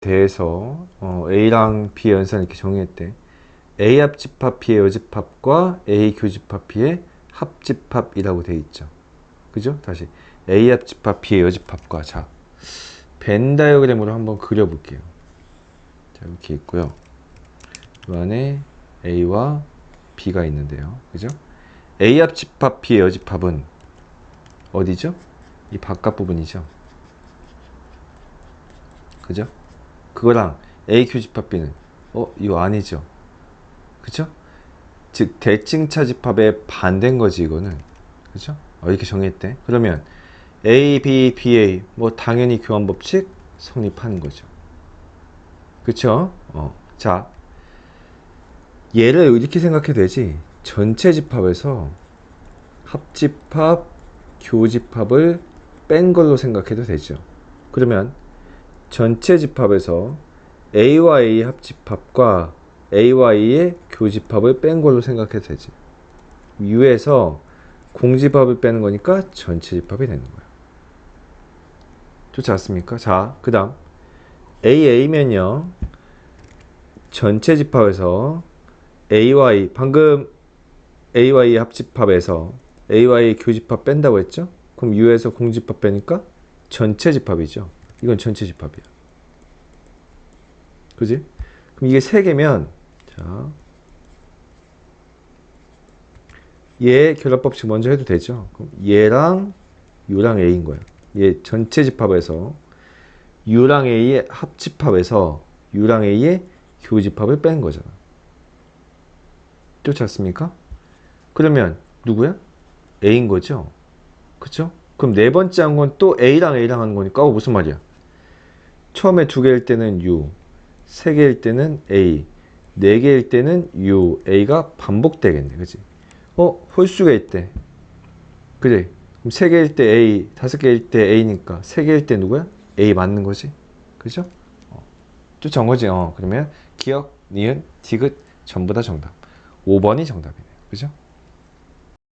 대해서 어, A랑 B의 연산을 이렇게 정의했대. A 합집합 B의 여집합과 A 교집합 B의 합집합이라고 돼 있죠. 그죠? 다시 A 합집합 B의 여집합과 자, 벤 다이어그램으로 한번 그려볼게요. 자, 이렇게 있고요. 이 안에 A와 B가 있는데요. 그죠? A 합집합 B의 여집합은 어디죠? 이 바깥 부분이죠. 그죠? 그거랑 A 교집합 B는 어 이거 아니죠. 그죠? 즉 대칭차 집합의 반대인 거지 이거는. 그죠? 어, 이렇게 정했대. 그러면 A, B, BA 뭐 당연히 교환 법칙 성립하는 거죠. 그쵸? 어. 자 얘를 이렇게 생각해도 되지. 전체 집합에서 합집합, 교집합을 뺀 걸로 생각해도 되죠. 그러면 전체 집합에서 A와 A 합집합과 A와 A의 교집합을 뺀 걸로 생각해도 되지. U에서 공집합을 빼는 거니까 전체 집합이 되는 거야. 좋지 않습니까? 자, 그 다음 AA면요. 전체 집합에서 A와 A, 방금 A와 A 합집합에서 A와 A 교집합 뺀다고 했죠? 그럼 U에서 공집합 빼니까 전체 집합이죠. 이건 전체 집합이야. 그지? 그럼 이게 세 개면 자, 얘 결합법칙 먼저 해도 되죠. 그럼 얘랑 U랑 A인 거야. 얘 전체 집합에서 U랑 A의 합집합에서 U랑 A의 교집합을 뺀 거잖아. 좋지 않습니까? 그러면 누구야? A인 거죠. 그쵸? 그럼 네 번째 한 건 또 A랑 A랑 하는 거니까 어, 무슨 말이야? 처음에 두 개일 때는 U, 세 개일 때는 A, 네 개일 때는 U, A가 반복되겠네. 그지? 어, 홀수가 있대. 그지? 그럼 세 개일 때 A, 다섯 개일 때 A니까 세 개일 때 누구야? A 맞는 거지? 그죠? 어. 쫓아온 거지. 어, 그러면 기억, 니은, 디귿 전부 다 정답. 5번이 정답이네요. 그죠?